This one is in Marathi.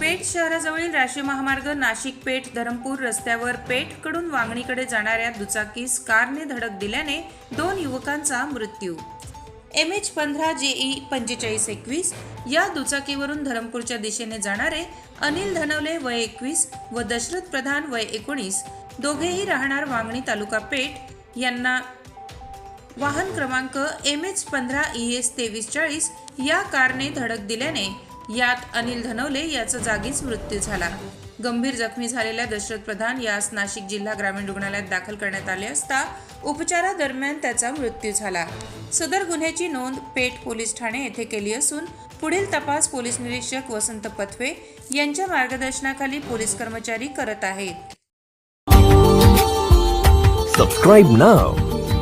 पेठ शहराजवळील राष्ट्रीय महामार्ग नाशिक पेठ धरमपूर रस्त्यावर पेठकडून वांगणीकडे जाणाऱ्या दुचाकीस कारने धडक दिल्याने दोन युवकांचा मृत्यू. एम एच पंधरा जेई पंचेचाळीस एकवीस या दुचाकीवरून धरमपूरच्या दिशेने जाणारे अनिल धनवले वय एकवीस व दशरथ प्रधान वय एकोणीस दोघेही राहणार वांगणी तालुका पेठ. यांना वाहन क्रमांक एम एच पंधरा ई एस तेवीस चाळीस या कारने धडक दिल्याने यात अनिल धनवले याचा जागीच मृत्यू झाला. गंभीर जखमी झालेल्या दशरथ प्रधान यास नाशिक जिल्हा ग्रामीण रुग्णालयात दाखल करण्यात आले असता उपचारादरम्यान त्याचा मृत्यू झाला. सदर गुन्ह्याची नोंद पेठ पोलीस ठाणे येथे केली असून पुढील तपास पोलीस निरीक्षक वसंत पथवे यांच्या मार्गदर्शनाखाली पोलीस कर्मचारी करत आहेत. Subscribe now